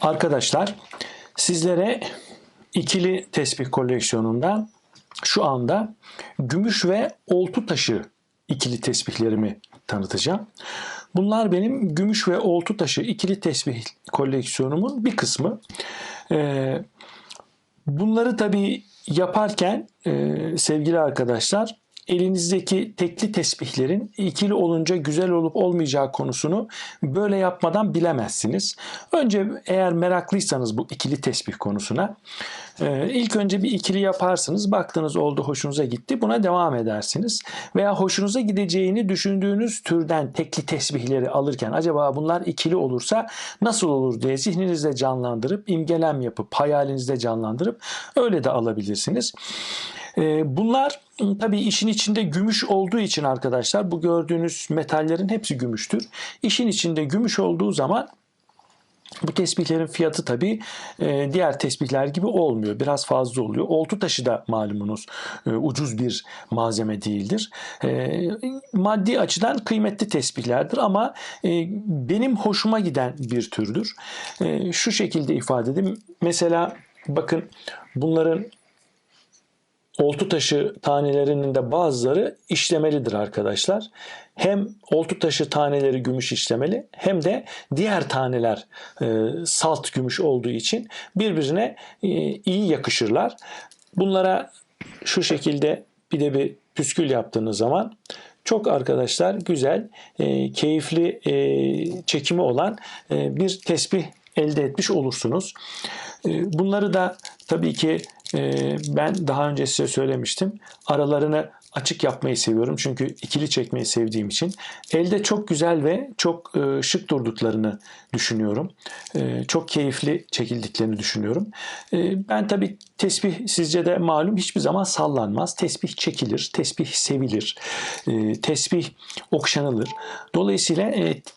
Arkadaşlar sizlere ikili tesbih koleksiyonundan şu anda gümüş ve oltu taşı ikili tesbihlerimi tanıtacağım. Bunlar benim gümüş ve oltu taşı ikili tesbih koleksiyonumun bir kısmı. Ee, bunları tabii yaparken e, sevgili arkadaşlar elinizdeki tekli tesbihlerin ikili olunca güzel olup olmayacağı konusunu böyle yapmadan bilemezsiniz. Önce eğer meraklıysanız bu ikili tesbih konusuna e, ilk önce bir ikili yaparsınız. Baktınız oldu hoşunuza gitti. Buna devam edersiniz. Veya hoşunuza gideceğini düşündüğünüz türden tekli tesbihleri alırken acaba bunlar ikili olursa nasıl olur diye zihninizde canlandırıp imgelem yapıp hayalinizde canlandırıp öyle de alabilirsiniz. E, bunlar tabii işin içinde gümüş olduğu için arkadaşlar bu gördüğünüz metallerin hepsi gümüştür. İşin içinde gümüş olduğu zaman bu tesbihlerin fiyatı tabii e, diğer tesbihler gibi olmuyor. Biraz fazla oluyor. Oltu taşı da malumunuz e, ucuz bir malzeme değildir. E, maddi açıdan kıymetli tesbihlerdir ama benim hoşuma giden bir türdür. Şu şekilde ifade edeyim. Mesela bakın bunların oltu taşı tanelerinin de bazıları işlemelidir arkadaşlar. Hem oltu taşı taneleri gümüş işlemeli hem de diğer taneler e, salt gümüş olduğu için birbirine e, iyi yakışırlar. Bunlara şu şekilde bir de bir püskül yaptığınız zaman çok arkadaşlar güzel, e, keyifli e, çekimi olan e, bir tesbih elde etmiş olursunuz. E, bunları da tabii ki ben daha önce size söylemiştim. Aralarını açık yapmayı seviyorum. Çünkü ikili çekmeyi sevdiğim için. Elde çok güzel ve çok e, şık durduklarını düşünüyorum. E, çok keyifli çekildiklerini düşünüyorum. E, ben tabii tesbih sizce de malum hiçbir zaman sallanmaz. Tesbih çekilir, tesbih sevilir, tesbih okşanılır. Dolayısıyla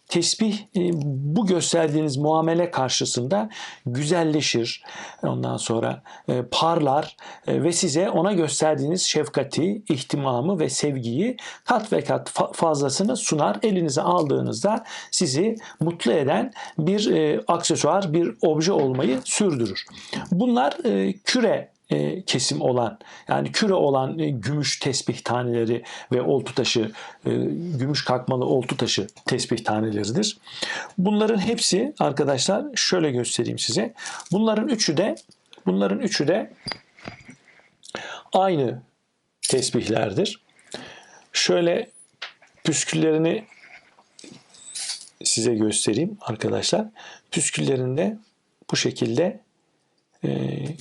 tesbih bu gösterdiğiniz muamele karşısında güzelleşir. Ondan sonra parlar ve size ona gösterdiğiniz şefkati, ihtimamı ve sevgiyi kat ve kat fazlasını sunar. Elinize aldığınızda sizi mutlu eden bir e, aksesuar, bir obje olmayı sürdürür. Bunlar e, küre e, kesim olan yani küre olan e, gümüş tesbih taneleri ve oltu taşı e, gümüş kalkmalı oltu taşı tesbih taneleridir. Bunların hepsi arkadaşlar şöyle göstereyim size. Bunların üçü de bunların üçü de aynı tesbihlerdir. Şöyle püsküllerini size göstereyim arkadaşlar. Püsküllerinde bu şekilde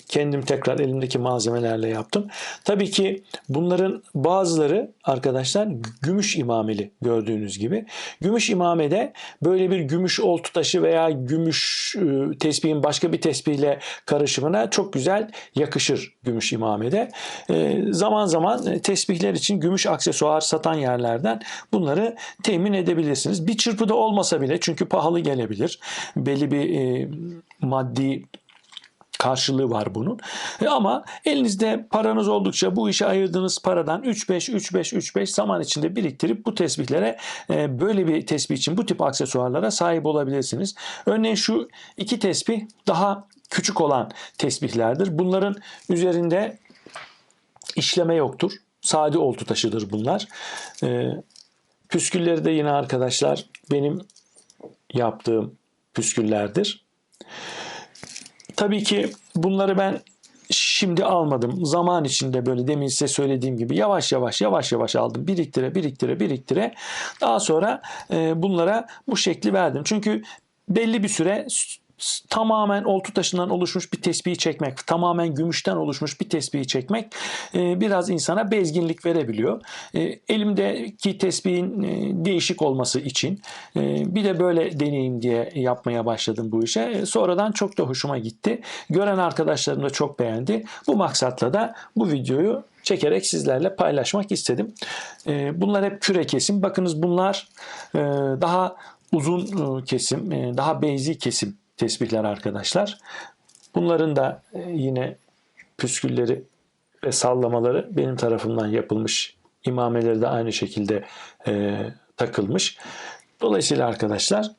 kendim tekrar elimdeki malzemelerle yaptım. Tabii ki bunların bazıları arkadaşlar gümüş imameli gördüğünüz gibi. Gümüş imamede böyle bir gümüş oltu taşı veya gümüş e, tesbihin başka bir tesbihle karışımına çok güzel yakışır gümüş imamede. Ee, zaman zaman tesbihler için gümüş aksesuar satan yerlerden bunları temin edebilirsiniz. Bir çırpıda olmasa bile çünkü pahalı gelebilir. Belli bir e, maddi karşılığı var bunun. E ama elinizde paranız oldukça bu işe ayırdığınız paradan 3-5 3-5 3-5 zaman içinde biriktirip bu tesbihlere e, böyle bir tesbih için bu tip aksesuarlara sahip olabilirsiniz. Örneğin şu iki tesbih daha küçük olan tesbihlerdir. Bunların üzerinde işleme yoktur. Sade oltu taşıdır bunlar. E, püskülleri de yine arkadaşlar benim yaptığım püsküllerdir. Tabii ki bunları ben şimdi almadım. Zaman içinde böyle demin size söylediğim gibi yavaş yavaş yavaş yavaş aldım. Biriktire biriktire biriktire. Daha sonra e, bunlara bu şekli verdim. Çünkü belli bir süre tamamen oltu taşından oluşmuş bir tespihi çekmek, tamamen gümüşten oluşmuş bir tespihi çekmek e, biraz insana bezginlik verebiliyor. E, elimdeki tespihin e, değişik olması için bir de böyle deneyim diye yapmaya başladım bu işe. Sonradan çok da hoşuma gitti. Gören arkadaşlarım da çok beğendi. Bu maksatla da bu videoyu çekerek sizlerle paylaşmak istedim. Bunlar hep küre kesim. Bakınız bunlar daha uzun kesim, daha beyzi kesim tesbihler arkadaşlar. Bunların da e, yine püskülleri ve sallamaları benim tarafımdan yapılmış. İmameleri de aynı şekilde e, takılmış. Dolayısıyla arkadaşlar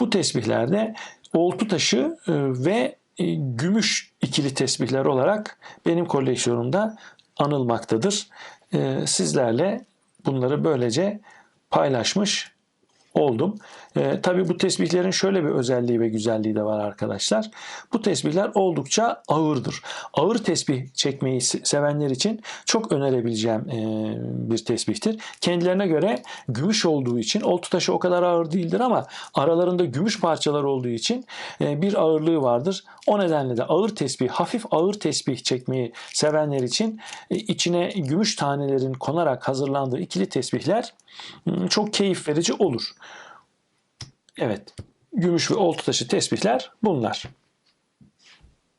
bu tesbihlerde oltu taşı e, ve e, gümüş ikili tesbihler olarak benim koleksiyonumda anılmaktadır. E, Sizlerle bunları böylece paylaşmış oldum. E, tabii bu tesbihlerin şöyle bir özelliği ve güzelliği de var arkadaşlar. Bu tesbihler oldukça ağırdır. Ağır tesbih çekmeyi se- sevenler için çok önerebileceğim e, bir tesbihtir. Kendilerine göre gümüş olduğu için oltu taşı o kadar ağır değildir ama aralarında gümüş parçalar olduğu için e, bir ağırlığı vardır. O nedenle de ağır tesbih, hafif ağır tesbih çekmeyi sevenler için e, içine gümüş tanelerin konarak hazırlandığı ikili tesbihler çok keyif verici olur. Evet. Gümüş ve oltu taşı tesbihler bunlar.